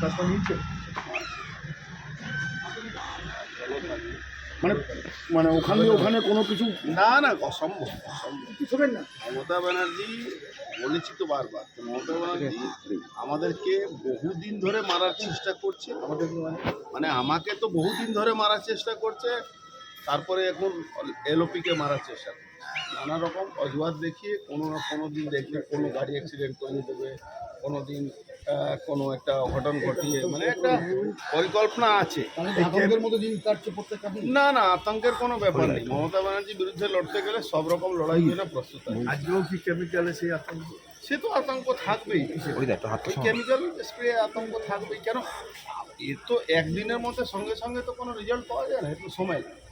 চশমা নিচ্ছে মানে মানে ওখান ওখানে কোনো কিছু? না না অসম্ভব অসম্ভব। কিছু না? মমতা ব্যানার্জি বলেছি তো বারবার মমতা ব্যানার্জি আমাদেরকে বহুদিন ধরে মারার চেষ্টা করছে। আমাদের মানে আমাকে তো বহুদিন ধরে মারার চেষ্টা করছে তারপরে এখন এলওপিকে মারার চেষ্টা করছে। নানা রকম অজুহাত দেখিয়ে কোনো না কোনো দিন দেখবে কোনো গাড়ি অ্যাক্সিডেন্ট করে দেবে কোনো দিন কোনো একটা অঘটন ঘটিয়ে মানে একটা পরিকল্পনা আছে। না না আতঙ্কের কোনো ব্যাপার নেই। মমতা ব্যানার্জির বিরুদ্ধে লড়তে গেলে সব রকম লড়াই জন্য প্রস্তুত আছে। আজকেও কি কেমিক্যালে সেই আতঙ্ক? সে তো আতঙ্ক থাকবেই। কেমিক্যাল স্প্রে আতঙ্ক থাকবেই। কেন? এ তো একদিনের মধ্যে সঙ্গে সঙ্গে তো কোনো রেজাল্ট পাওয়া যায় না একটু সময়। লাগে।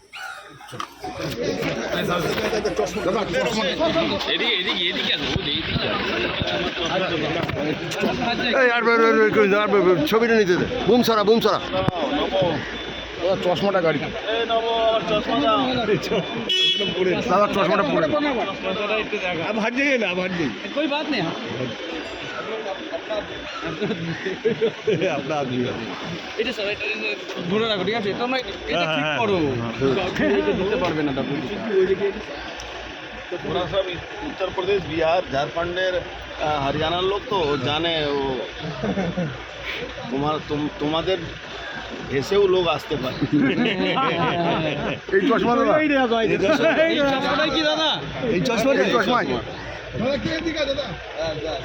ছবিটা নিতে বুম সারা বুম সারা চশমাটা গাড়ি এই নবো, আমার চশমা দাও। দাদা চশমাটা পরে নে। ভাট যাইয়ে না ভাট যাই कोई बात नहीं আপনার আদমি এটা সবাই ধরে রাখো ঠিক আছে তোমরা এটা ঠিক করো এটা দিতে পারবে না তারপর ওরা সব উত্তরপ্রদেশ বিহার ঝাড়খণ্ডের হরিয়ানার লোক তো জানে ও তোমার তোমাদের এসেও লোক আসতে পারে। এই চশমা এই চশমাটাই কি দাদা? এই চশমা এই চশমা তার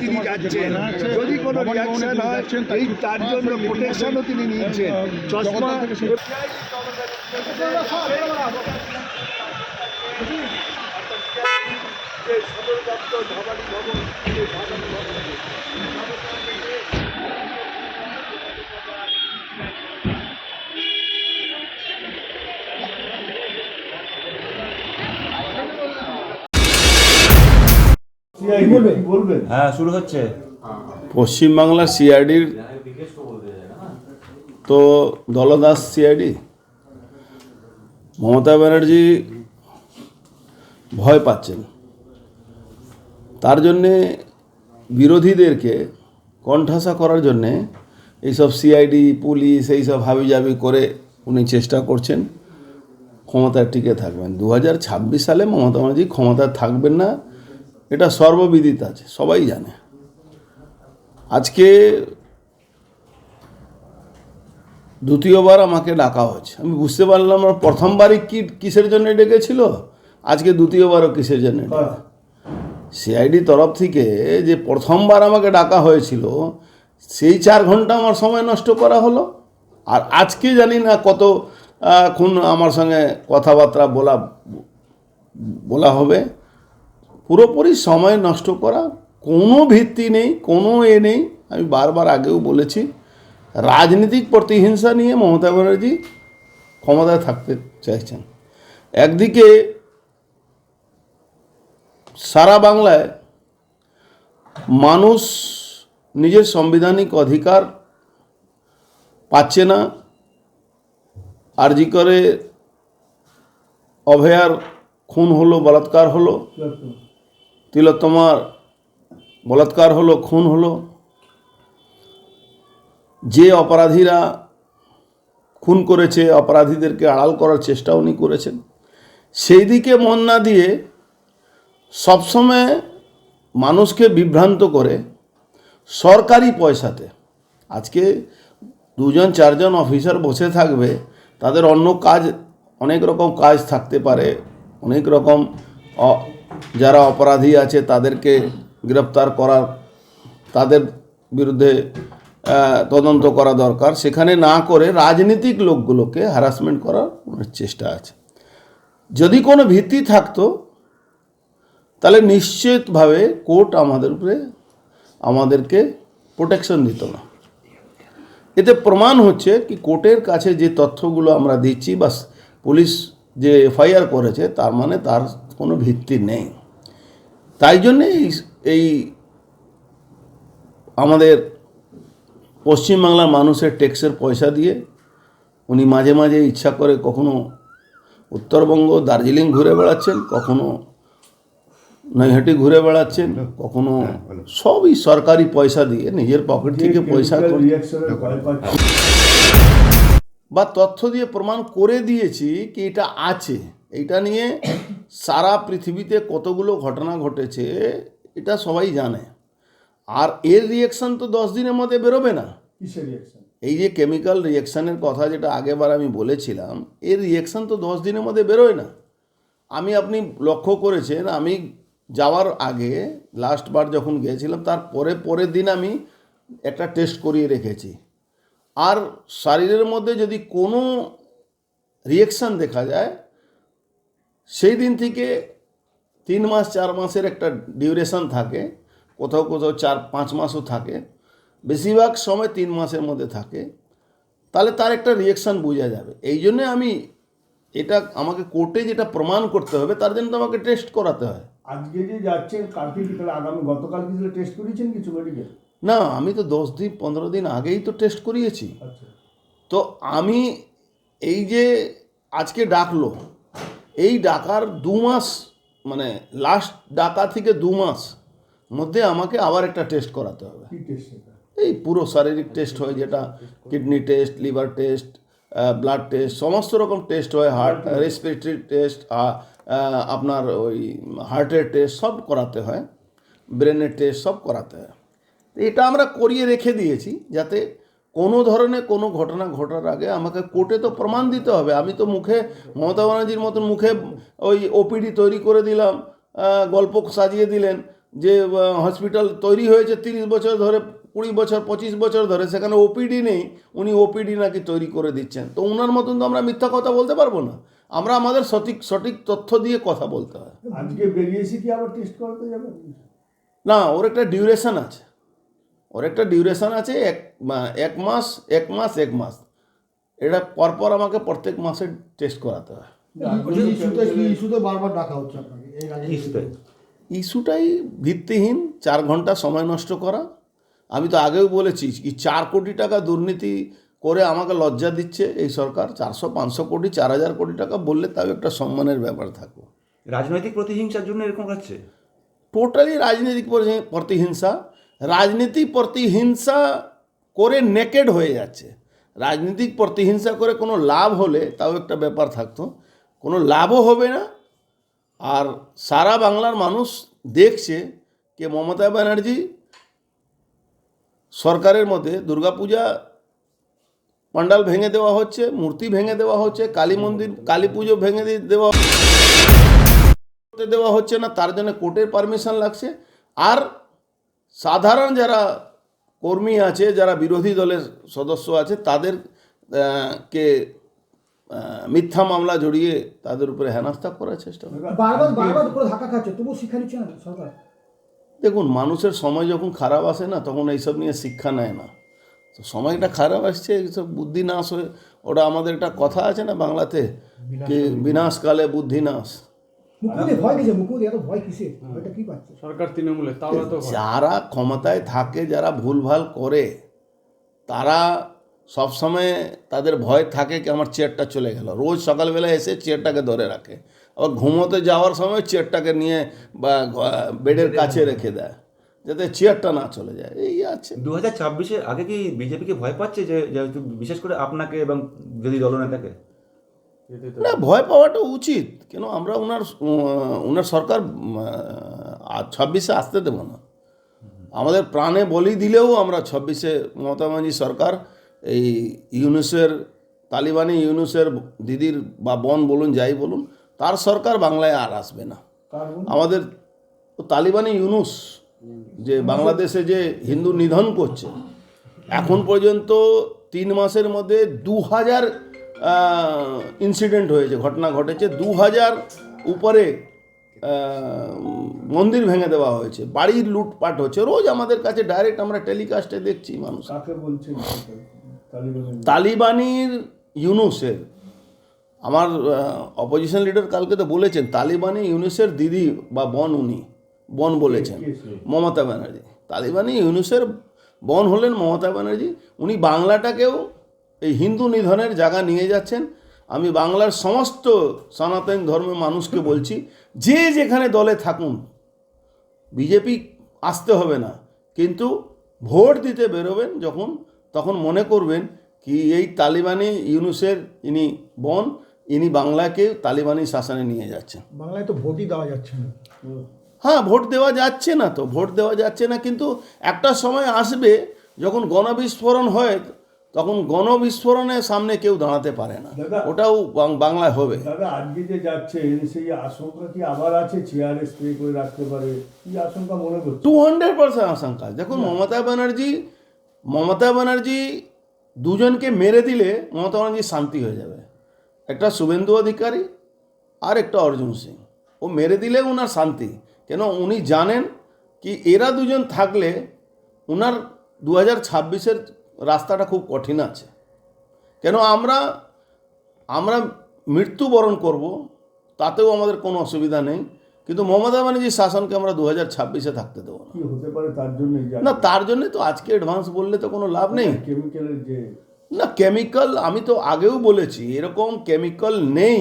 তিনি যাচ্ছেন। যদি কোনো রিয়াকশন হয় এই তার জন্য প্রোটেকশনও তিনি নিয়েছেন। চশমা হ্যাঁ শুরু হচ্ছে। পশ্চিমবাংলার সিআইডির তো দলদাস সিআইডি মমতা ব্যানার্জি ভয় পাচ্ছেন। তার জন্যে বিরোধীদেরকে কণ্ঠাসা করার জন্যে এইসব সিআইডি পুলিশ এইসব হাবিজাবি করে উনি চেষ্টা করছেন। ক্ষমতায় টিকে থাকবেন। দু হাজার ছাব্বিশ সালে মমতা ব্যানার্জি ক্ষমতায় থাকবেন না। এটা সর্ববিদিত আছে সবাই জানে। আজকে দ্বিতীয়বার আমাকে ডাকা হয়েছে। আমি বুঝতে পারলাম না প্রথমবারই কি কিসের জন্য ডেকেছিল? আজকে দ্বিতীয়বারও কিসের জন্য ডেকে সিআইডি তরফ থেকে যে প্রথমবার আমাকে ডাকা হয়েছিল সেই চার ঘণ্টা আমার সময় নষ্ট করা হলো। আর আজকে জানি না কত খুন আমার সঙ্গে কথাবার্তা বলা বলা হবে। পুরোপুরি সময় নষ্ট করা, কোনো ভিত্তি নেই, কোনো এ নেই। আমি বারবার আগেও বলেছি, রাজনৈতিক প্রতিহিংসা নিয়ে মমতা ব্যানার্জি ক্ষমতায় থাকতে চাইছেন। একদিকে সারা বাংলায় মানুষ নিজের সাংবিধানিক অধিকার পাচ্ছে না, আরজি করে অভয়ার খুন হলো, বলাৎকার হলো। তিলোত্তমার বলাৎকার হলো, খুন হলো। যে অপরাধীরা খুন করেছে, অপরাধীদেরকে আড়াল করার চেষ্টা উনি করেছেন। সেই দিকে মন না দিয়ে সবসময় মানুষকে বিভ্রান্ত করে সরকারি পয়সাতে। আজকে দুজন, চারজন অফিসার বসে থাকবে, তাদের অন্য কাজ, অনেক রকম কাজ থাকতে পারে, অনেক রকম যারা অপরাধী আছে তাদেরকে গ্রেপ্তার করার, তাদের বিরুদ্ধে তদন্ত করা দরকার। সেখানে না করে রাজনীতিক লোকগুলোকে হ্যারাসমেন্ট করার চেষ্টা আছে। যদি কোনো ভিত্তি থাকতো, তাহলে নিশ্চিতভাবে কোর্ট আমাদের উপরে, আমাদেরকে প্রোটেকশন দিত না। এতে প্রমাণ হচ্ছে কি কোর্টের কাছে যে তথ্যগুলো আমরা দিচ্ছি বা পুলিশ যে এফআইআর করেছে, তার মানে তার কোনো ভিত্তি নেই। তাই জন্যে এই আমাদের পশ্চিমবাংলার মানুষের ট্যাক্সের পয়সা দিয়ে উনি মাঝে মাঝে ইচ্ছা করে কখনো উত্তরবঙ্গ দার্জিলিং ঘুরে বেড়াচ্ছেন কখনো নৈহাটি ঘুরে বেড়াচ্ছেন কখনো সবই সরকারি পয়সা দিয়ে নিজের পকেট থেকে পয়সা বা তথ্য দিয়ে প্রমাণ করে দিয়েছি কি এটা আছে। এইটা নিয়ে সারা পৃথিবীতে কতগুলো ঘটনা ঘটেছে এটা সবাই জানে। আর এর রিয়েকশন তো দশ দিনের মধ্যে বেরোবে না। এই যে কেমিক্যাল রিয়েকশনের কথা যেটা আগেবার আমি বলেছিলাম এর রিয়েকশন তো দশ দিনের মধ্যে বেরোয় না। আমি আপনি লক্ষ্য করেছেন আমি যাওয়ার আগে লাস্টবার যখন গিয়েছিলাম তার পরে পরের দিন আমি একটা টেস্ট করিয়ে রেখেছি। আর শরীরের মধ্যে যদি কোনো রিয়েকশান দেখা যায় সেই দিন থেকে তিন মাস চার মাসের একটা ডিউরেশন থাকে। কোথাও কোথাও চার পাঁচ মাসও থাকে। বেশিরভাগ সময় তিন মাসের মধ্যে থাকে। তাহলে তার একটা রিয়েকশান বোঝা যাবে। এই জন্যে আমি এটা আমাকে কোর্টে যেটা প্রমাণ করতে হবে তার জন্য তো আমাকে টেস্ট করাতে হয়। আজকে যে যাচ্ছেন কালকে কি তাহলে আগামী গতকাল কি টেস্ট করিয়েছেন কিছু মেডিকেল না আমি তো দশ দিন পনেরো দিন আগেই তো টেস্ট করিয়েছি। আচ্ছা। তো আমি এই যে আজকে ডাকলো এই ডাকার দু মাস মানে লাস্ট ডাকা থেকে দু মাস মধ্যে আমাকে আবার একটা টেস্ট করাতে হবে। এই পুরো শারীরিক টেস্ট হয় যেটা kidney test liver test blood test সমস্ত রকম টেস্ট হয় হার্ট রেসপিরেটরি টেস্ট আপনার ওই হার্টের টেস্ট সব করাতে হয় ব্রেনের টেস্ট সব করাতে হয়। এটা আমরা করিয়ে রেখে দিয়েছি যাতে কোনো ধরনের কোনো ঘটনা ঘটার আগে আমাকে কোর্টে তো প্রমাণ দিতে হবে। আমি তো মুখে মমতা ব্যানার্জির মতন মুখে ওই ওপিডি তৈরি করে দিলাম গল্প সাজিয়ে দিলেন যে হসপিটাল তৈরি হয়েছে তিরিশ বছর ধরে কুড়ি বছর পঁচিশ বছর ধরে সেখানে ওপিডি নেই উনি ওপিডি নাকি তৈরি করে দিচ্ছেন। তো ওনার মতন তো আমরা মিথ্যা কথা বলতে পারব না। আমরা আমাদের সঠিক সঠিক তথ্য দিয়ে কথা বলতে হয়। আজকে বেরিয়েছি কি আবার টেস্ট করাতে যাবেন? না ওর একটা ডিউরেশন আছে। ওর একটা ডিউরেশন আছে এক মা- এক মাস এক মাস এক মাস। এটা পরপর আমাকে প্রত্যেক মাসে টেস্ট করাতে হয়। হচ্ছে ইস্যুটাই ভিত্তিহীন চার ঘণ্টা সময় নষ্ট করা। আমি তো আগেও বলেছি কি চার কোটি টাকা দুর্নীতি করে আমাকে লজ্জা দিচ্ছে এই সরকার। চারশো পাঁচশো কোটি চার হাজার কোটি টাকা বললে তাও একটা সম্মানের ব্যাপার থাকব। রাজনৈতিক প্রতিহিংসার জন্য এরকম করছে টোটালি রাজনৈতিক প্রতি- প্রতিহিংসা। রাজনীতি প্রতিহিংসা করে নেকেড হয়ে যাচ্ছে। রাজনীতিক প্রতিহিংসা করে কোনো লাভ হলে তাও একটা ব্যাপার থাকতো। কোনো লাভও হবে না। আর সারা বাংলার মানুষ দেখছে যে মমতা ব্যানার্জি সরকারের মধ্যে দুর্গাপূজা পান্ডাল ভেঙে দেওয়া হচ্ছে, মূর্তি ভেঙে দেওয়া হচ্ছে, কালী মন্দির, কালী পুজো ভেঙে দেওয়া দেওয়া হচ্ছে না, তার জন্য কোর্টের পারমিশন লাগছে। আর সাধারণ যারা কর্মী আছে যারা বিরোধী দলের সদস্য আছে তাদের কে মিথ্যা মামলা জড়িয়ে তাদের উপরে হেনস্থা করার চেষ্টা দেখুন মানুষের সময় যখন খারাপ আসে না তখন এইসব নিয়ে শিক্ষা নেয় না। তো সময়টা খারাপ আসছে এইসব বুদ্ধি নাশ হয়ে ওটা আমাদের একটা কথা আছে না বাংলাতে কি বিনাশকালে বুদ্ধি নাশ মুখ্যমন্ত্রী ভয় কিসে এত ভয় কিসে এটা কি পাচ্ছে? সরকার তৃণমূলে এত যারা ক্ষমতায় থাকে যারা ভুলভাল করে তারা সবসময় তাদের ভয় থাকে কি আমার চেয়ারটা চলে গেল। রোজ সকালবেলা এসে চেয়ারটাকে ধরে রাখে। আবার ঘুমোতে যাওয়ার সময় চেয়ারটাকে নিয়ে বা বেডের কাছে রেখে দেয় যাতে চেয়ারটা না চলে যায়। এই আছে। দু হাজার ছাব্বিশের আগে কি বিজেপিকে ভয় পাচ্ছে যে যেহেতু বিশেষ করে আপনাকে এবং যদি দলনেতাকে? না ভয় পাওয়াটা উচিত। কেন? আমরা ওনার ওনার সরকার ছাব্বিশে আসতে দেব না। আমাদের প্রাণে বলি দিলেও আমরা ছাব্বিশে মমতা ব্যানার্জি সরকার এই ইউনুসের তালিবানি ইউনুসের দিদির বা বোন বলুন যাই বলুন তার সরকার বাংলায় আর আসবে না। আমাদের তালিবানি ইউনুস যে বাংলাদেশে যে হিন্দু নিধন করছে এখন পর্যন্ত তিন মাসের মধ্যে দু হাজার ইনসিডেন্ট হয়েছে ঘটনা ঘটেছে। দু হাজার উপরে মন্দির ভেঙে দেওয়া হয়েছে বাড়ির লুটপাট হচ্ছে। রোজ আমাদের কাছে ডাইরেক্ট আমরা টেলিকাস্টে দেখছি মানুষ। তালিবানির ইউনুসের। আমার অপোজিশন লিডার কালকে তো বলেছেন তালিবানি ইউনুসের দিদি বা বোন উনি বন বলেছেন মমতা ব্যানার্জি। তালিবানি ইউনুসের বোন হলেন মমতা ব্যানার্জি। উনি বাংলাটাকেও এই হিন্দু নিধনের জায়গা নিয়ে যাচ্ছেন। আমি বাংলার সমস্ত সনাতন ধর্মের মানুষকে বলছি যে যেখানে দলে থাকুন বিজেপি আসতে হবে না। কিন্তু ভোট দিতে বেরোবেন যখন তখন মনে করবেন কি এই তালিবানি ইউনুসের ইনি বন ইনি বাংলাকে তালিবানি শাসনে নিয়ে যাচ্ছেন। বাংলায় তো ভোটই দেওয়া যাচ্ছে না। হ্যাঁ ভোট দেওয়া যাচ্ছে না তো ভোট দেওয়া যাচ্ছে না। কিন্তু একটা সময় আসবে যখন গণবিস্ফোরণ হয় তখন গণবিস্ফোরণের সামনে কেউ দাঁড়াতে পারে না। ওটাও বাংলায় হবে। দাদা আজকে যে যাচ্ছেন সেই আশঙ্কা কি আবার আছে? চেয়ারে স্প্রে করে রাখতে পারে। কি আশঙ্কা মনে করছে? টু হান্ড্রেড পার্সেন্ট আশঙ্কা। দেখুন মমতা ব্যানার্জি মমতা ব্যানার্জি দুজনকে মেরে দিলে মমতা ব্যানার্জি শান্তি হয়ে যাবে। একটা শুভেন্দু অধিকারী আর একটা অর্জুন সিং। ও মেরে দিলে ওনার শান্তি। কেন? উনি জানেন কি এরা দুজন থাকলে ওনার দু হাজার ছাব্বিশের রাস্তাটা খুব কঠিন আছে। কেন আমরা আমরা মৃত্যুবরণ করব তাতেও আমাদের কোনো অসুবিধা নেই। কিন্তু মমতা ব্যানার্জির শাসনকে আমরা দু হাজার ছাব্বিশে থাকতে দেবো না। হতে পারে তার জন্য না তার জন্য তো আজকে অ্যাডভান্স বললে তো কোনো লাভ নেই। কেমিক্যালের যে না কেমিক্যাল আমি তো আগেও বলেছি এরকম কেমিক্যাল নেই।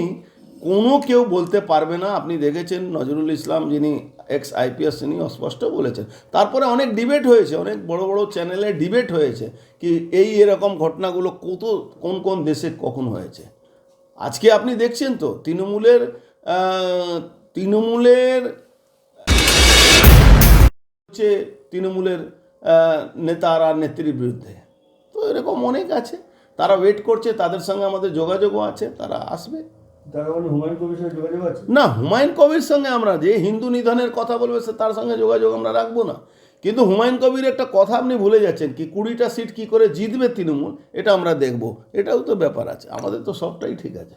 কোনো কেউ বলতে পারবে না। আপনি দেখেছেন নজরুল ইসলাম যিনি এক্স আইপিএস তিনি অস্পষ্ট বলেছেন। তারপরে অনেক ডিবেট হয়েছে, অনেক বড় বড় চ্যানেলে ডিবেট হয়েছে কি এই এরকম ঘটনাগুলো কত, কোন কোন দেশে কখন হয়েছে। আজকে আপনি দেখছেন তো, তৃণমূলের তৃণমূলের, হচ্ছে তৃণমূলের নেতার আর নেত্রীর বিরুদ্ধে। তো এরকম অনেক আছে, তারা ওয়েট করছে, তাদের সঙ্গে আমাদের যোগাযোগও আছে, তারা আসবে। না হুমায়ুন কবির সঙ্গে আমরা যে হিন্দু নিধনের কথা বলবে সে তার সঙ্গে যোগাযোগ আমরা রাখব না। কিন্তু হুমায়ুন কবির একটা কথা আপনি ভুলে যাচ্ছেন কি কুড়িটা সিট কি করে জিতবে তৃণমূল এটা আমরা দেখব। এটাও তো ব্যাপার আছে আমাদের তো সবটাই ঠিক আছে।